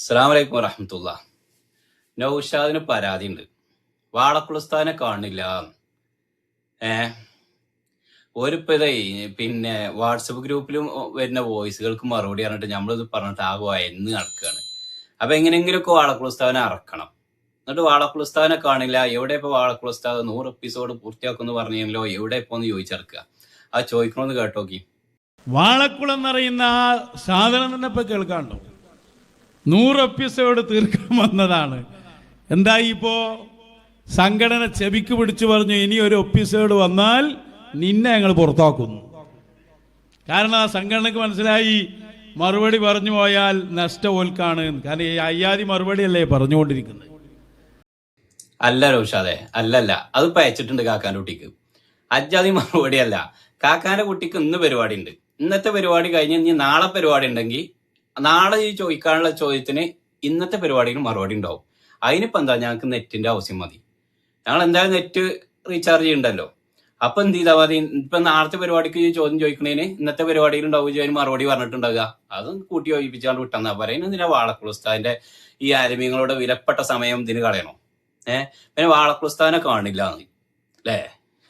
അസ്സാം വലൈക്കും വറഹമത്തുള്ള. നൗഷാദിന് പരാതി ഉണ്ട് വാളക്കുളസ്ഥാനെ കാണില്ല. ഏ? ഒരു ഇതേ പിന്നെ വാട്സപ്പ് ഗ്രൂപ്പിലും വരുന്ന വോയിസുകൾക്ക് മറുപടി പറഞ്ഞിട്ട് നമ്മളിത് പറഞ്ഞിട്ട് ആകെ എന്ന് നടക്കുകയാണ് അപ്പൊ എങ്ങനെയെങ്കിലുമൊക്കെ വാളക്കുളസ്ഥാനെ അറക്കണം. എന്നിട്ട് വാളക്കുളസ്ഥാനെ കാണില്ല. എവിടെ ഇപ്പൊ വാളക്കുളസ്ഥാവ് നൂറ് എപ്പിസോഡ് പൂർത്തിയാക്കുമെന്ന് പറഞ്ഞല്ലോ എവിടെ ഇപ്പോന്ന് ചോദിച്ചിറക്കുക ആ ചോദിക്കണമെന്ന് കേട്ടോക്കി. വാളക്കുളം എന്നറിയുന്ന സാധനം തന്നെ ഇപ്പൊ കേൾക്കാണ്ടോ നൂറ് എപ്പിസോഡ് തീർക്കാൻ വന്നതാണ്. എന്തായി ഇപ്പോ സംഘടന ചെവിക്ക് പിടിച്ചു പറഞ്ഞു ഇനി ഒരു എപ്പിസോഡ് വന്നാൽ നിന്നെ ഞങ്ങൾ പുറത്താക്കുന്നു. കാരണം ആ സംഘടനക്ക് മനസ്സിലായി മറുപടി പറഞ്ഞു പോയാൽ നഷ്ടമോൽക്കാണ് കാരണം ഈ അയ്യാതി മറുപടിയല്ലേ പറഞ്ഞുകൊണ്ടിരിക്കുന്നത്. അല്ല റോഷാദെ അല്ലല്ല. അത് പയച്ചിട്ടുണ്ട് കാക്കാന്റെ കുട്ടിക്ക്. അജ്ജാതി മറുപടി അല്ല കാക്കാന്റെ കുട്ടിക്ക് ഇന്ന് പരിപാടി ഉണ്ട് ഇന്നത്തെ പരിപാടി കഴിഞ്ഞ് ഇനി നാളെ പരിപാടി ഉണ്ടെങ്കിൽ നാളെ ഈ ചോദിക്കാനുള്ള ചോദ്യത്തിന് ഇന്നത്തെ പരിപാടിയിൽ മറുപടി ഉണ്ടാവും. അതിനിപ്പോ എന്താ? ഞങ്ങൾക്ക് നെറ്റിന്റെ ആവശ്യം മതി. ഞങ്ങൾ എന്തായാലും നെറ്റ് റീചാർജ് ചെയ്യണ്ടല്ലോ. അപ്പൊ എന്ത് ചെയ്താൽ മതി? ഇപ്പൊ നാളത്തെ പരിപാടിക്ക് ചോദ്യം ചോദിക്കണേന് ഇന്നത്തെ പരിപാടിയിൽ ഉണ്ടാവും അതിന് മറുപടി പറഞ്ഞിട്ടുണ്ടാകുക അത് കൂട്ടി യോജിപ്പിച്ചാണ്ട് വിട്ടെന്നാ പറയുന്നത് എന്തിനാ വാളക്കുളസ്താന്റെ ഈ ആരമ്യങ്ങളുടെ വിലപ്പെട്ട സമയം ഇതിന് കളയണോ? ഏഹ് പിന്നെ വാളക്കുളുസ്താവിനെ കാണില്ല അല്ലേ?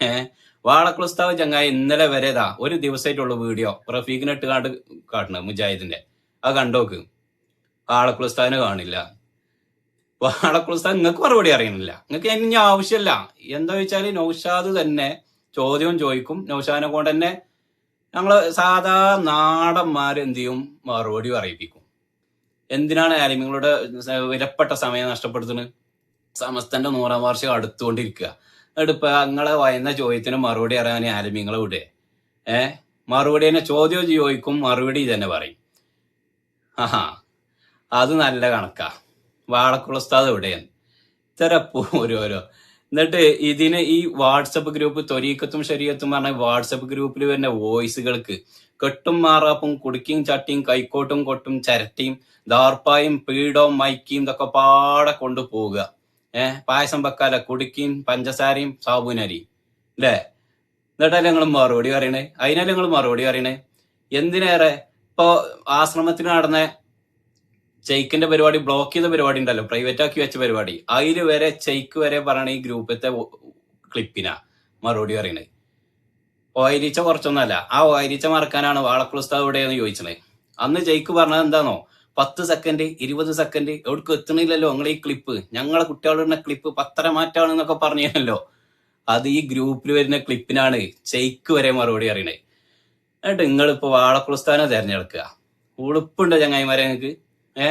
ഏഹ് വാളക്കുളുസ്താവ് ചങ്ങായി ഇന്നലെ വരെ ഇതാ ഒരു ദിവസമായിട്ടുള്ള വീഡിയോ റഫീഖിനെ ഇട്ട് കാണ്ട് കാട്ടണ മുജാഹിദിന്റെ. അത് കണ്ടോക്ക് വാളക്കുളസ്താവിനെ കാണില്ല. വാളക്കുളസ്ഥാൻ നിങ്ങൾക്ക് മറുപടി അറിയണില്ല നിങ്ങൾക്ക് ഇനി ആവശ്യമില്ല. എന്താ വെച്ചാൽ നൗഷാദ് തന്നെ ചോദ്യം ചോദിക്കും. നൗഷാദിനെ കൊണ്ട് തന്നെ ഞങ്ങൾ സാധാ നാടന്മാര് എന്ത് ചെയ്യും? മറുപടി അറിയിപ്പിക്കും എന്തിനാണ് ആലിമ്യങ്ങളുടെ വിലപ്പെട്ട സമയം നഷ്ടപ്പെടുത്തുന്നത്? സമസ്തന്റെ നൂറാം വാർഷികം അടുത്തുകൊണ്ടിരിക്കുക. എന്നിട്ട് ഇപ്പൊ നിങ്ങളെ വയന്ന ചോദ്യത്തിന് മറുപടി അറിയാൻ ആലിമ്യങ്ങളെ വിടേ ഏഹ് മറുപടി തന്നെ ചോദ്യം ചോദിക്കും മറുപടി തന്നെ പറയും. ആഹാ അത് നല്ല കണക്കാ. വാളക്കുളസ്താദ് എവിടെയാണ്? ഇത്തരപ്പോ ഓരോരോ എന്നിട്ട് ഇതിന് ഈ വാട്സപ്പ് ഗ്രൂപ്പ് തൊരീക്കത്തും ശരീരത്തും പറഞ്ഞ വാട്സപ്പ് ഗ്രൂപ്പിൽ വരുന്ന വോയിസുകൾക്ക് കെട്ടും മാറാപ്പും കുടുക്കിയും ചട്ടിയും കൈക്കോട്ടും കൊട്ടും ചരട്ടിയും ദാർപ്പായും പീടവും മൈക്കിയും ഇതൊക്കെ പാടെ കൊണ്ടുപോവുക ഏഹ് പായസം വെക്കാല കുടുക്കിയും പഞ്ചസാരയും സാബുനരിയും. അല്ലേ? എന്നിട്ടല്ലേ നിങ്ങൾ മറുപടി പറയണേ? അതിനല്ലേ നിങ്ങൾ മറുപടി പറയണേ? എന്തിനേറെ? ഇപ്പൊ ആശ്രമത്തിന് നടന്ന ചെയ്ക്കിന്റെ പരിപാടി ബ്ലോക്ക് ചെയ്ത പരിപാടി ഉണ്ടല്ലോ പ്രൈവറ്റ് ആക്കി വെച്ച പരിപാടി. അതിൽ വരെ ചെയ്ക്ക് വരെ പറയണ ഈ ഗ്രൂപ്പത്തെ ക്ലിപ്പിനാ മറുപടി പറയണേ. ഓയരിച്ച കുറച്ചൊന്നല്ല ആ ഓയരിച്ച മറക്കാനാണ് വാളക്കുളസ്താവ് എവിടെയെന്ന് ചോദിച്ചത് അന്ന് ജയിക്ക് പറഞ്ഞത് എന്താണോ പത്ത് സെക്കൻഡ് ഇരുപത് സെക്കൻഡ് എവിടേക്ക് എത്തണില്ലല്ലോ നിങ്ങൾ ഈ ക്ലിപ്പ് ഞങ്ങളെ കുട്ടികളുടെ ക്ലിപ്പ് പത്തര മാറ്റാണെന്നൊക്കെ പറഞ്ഞല്ലോ അത് ഈ ഗ്രൂപ്പിൽ വരുന്ന ക്ലിപ്പിനാണ് ചെയ്ക്ക് വരെ മറുപടി അറിയണേ എന്നിട്ട് നിങ്ങളിപ്പോ വാളക്കുളസ്ഥാനം തിരഞ്ഞെടുക്കുക. ഉളുപ്പുണ്ടോ ചങ്ങായിമാരെ നിങ്ങൾക്ക് ഏ?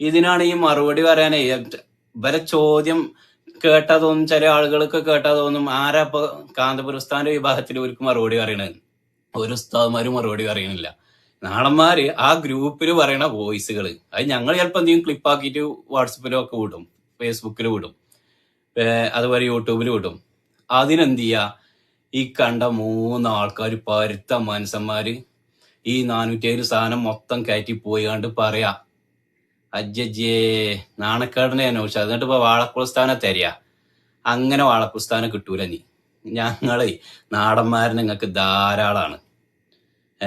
ഇതിനാണ് ഈ മറുപടി പറയാനേ. ഇവരെ ചോദ്യം കേട്ടാ തോന്നും ചില ആളുകൾക്ക് കേട്ടാ തോന്നും ആരാ ഇപ്പൊ കാന്തപുരസ്ഥാന്റെ വിഭാഗത്തിൽ ഒരു മറുപടി പറയണത്? ഒരു ഉസ്താദ്മാരും മറുപടി പറയണില്ല. നാളന്മാര് ആ ഗ്രൂപ്പിൽ പറയണ വോയിസുകൾ അത് ഞങ്ങൾ ചിലപ്പോൾ എന്തെങ്കിലും ക്ലിപ്പാക്കിയിട്ട് വാട്സപ്പിലും ഒക്കെ വിടും ഫേസ്ബുക്കിൽ വിടും അതുപോലെ യൂട്യൂബിൽ വിടും. അതിനെന്ത് ചെയ്യാ? ഈ കണ്ട മൂന്ന് ആൾക്കാർ പരുത്ത മനുഷ്യന്മാര് ഈ നാനൂറ്റി ഏഴ് സാധനം മൊത്തം കയറ്റി പോയി കണ്ട് പറയാ അജ്ജേ നാണക്കേടനെ പക്ഷെ എന്നിട്ട് ഇപ്പൊ വാഴക്കുളസ്ഥാനം തരിക അങ്ങനെ വാഴക്കുളസ്ഥാനം കിട്ടൂല നീ. ഞങ്ങളെ നാടന്മാരെ നിങ്ങൾക്ക് ധാരാളാണ്.